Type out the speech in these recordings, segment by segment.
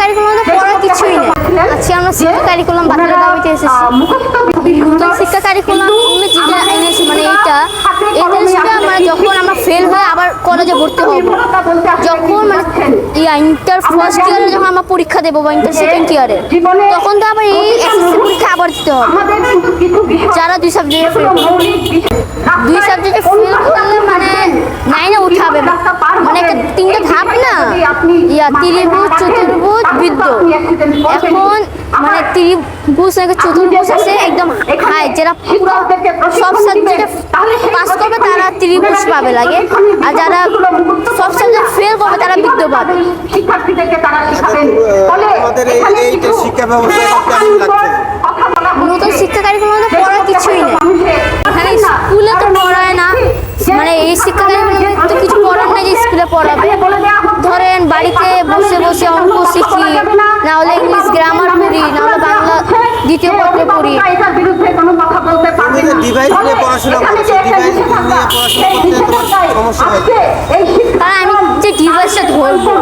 Curriculum পড়ার কিছুই নেই। আজকে আমরা শিক্ষা কারিকুলাম বাতিলের দাবিতে এসেছি নতুন শিক্ষা কারিকুলাম যেটা এনেছি মানে এই জিনিসটা মানে যখন আমরা ফেল হয়ে আবার কলেজে ভর্তি হব। যখন মানে ইয়া ইন্টার ফার্স্ট ইয়ারে যখন আমরা পরীক্ষা দেবো বা ইন্টার সেকেন্ড ইয়ারে তখন তো আবার এই এসএসসি পরীক্ষা আবার দিতে হবে। যারা দুই সাবজেক্টে ফেল দুই সাবজেক্টে ফেল করলে মানে নাইনে উঠাবে? মানে তিনটা ধাপ না? ইয়া ত্রিভুজ চতুর্ভুজ বৃদ্ধ এখন ত্রিভুজ থেকে চতুর্ভুজ আছে একদম হাই যারা পুরো সব সাবজেক্টে পাস করবে তারা ত্রিভুজ পাবে লাগে। আর যারা সব সাবজেক্ট ফেল করবে তারা বৃদ্ধ পাবে শিখাবেন। আমাদের এই শিক্ষা ব্যবস্থা হচ্ছে। নতুন শিক্ষা কারিকুলাম পড়ার কিছুই নেই। এখানে স্কুলে তো পড়ায় না। মানে এই শিক্ষা কারিকুলামে তো কিছু পড়ার নেই যে স্কুলে পড়াবে। ধরেন বাড়িতে বসে বসে অঙ্ক শিখি না হলে ইংলিশ গ্রামার পড়ি না হলে বাংলা দ্বিতীয় পত্র পড়ি এটার বিরুদ্ধে কোনো কথা বলতে পারবে না। device নিয়ে পড়াশোনা করছ, যে নিয়ে পড়াশোনা করতে সমস্যা হয়? আজকে এই শিক্ষা কারণ আমি যে ডিভাইসটা ধরবো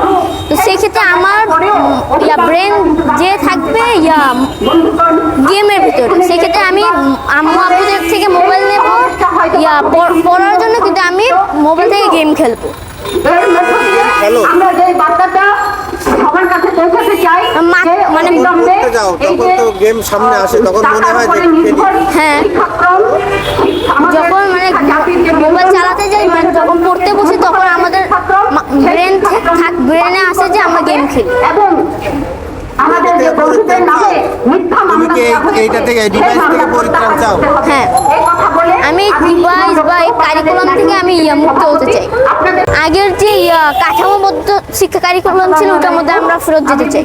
তো সেই ক্ষেত্রে আমার ইয়া ব্রেন যে থাকবে ইয়া গেমের ভিতরে সেক্ষেত্রে আমি আম্মু আব্বুদের থেকে মোবাইল নেব ইয়া পড়- পড়ার জন্য কিন্তু আমি মোবাইল থেকে গেম খেলব। আমরা যে বার্তাটা চাই মানে যাও, তখন তো game সামনে আসে, তখন মনে হয় যে হ্যাঁ। যখন মানে মোবাইল চালাতে যাই মানে যখন পড়তে বসি তখন আমাদের ব্রেন থাক ব্রেনে আসে যে আমরা গেম খেলি এবং আমাদের যে বন্ধুদের নামে মিথ্যা মামলা কি এই- দেওয়া হয়েছে, এইটা থেকে, এই থেকে পরিত্রাণ চাও? হ্যাঁ। এই কথা বলে আমি ডিভাইস বা এই কারিকুলাম থেকে আমি ইয়া মুক্ত হতে চাই আগের যে কাঠামোবদ্ধ শিক্ষা কারিকুলাম ছিল ওটার মধ্যে আমরা ফেরত যেতে চাই।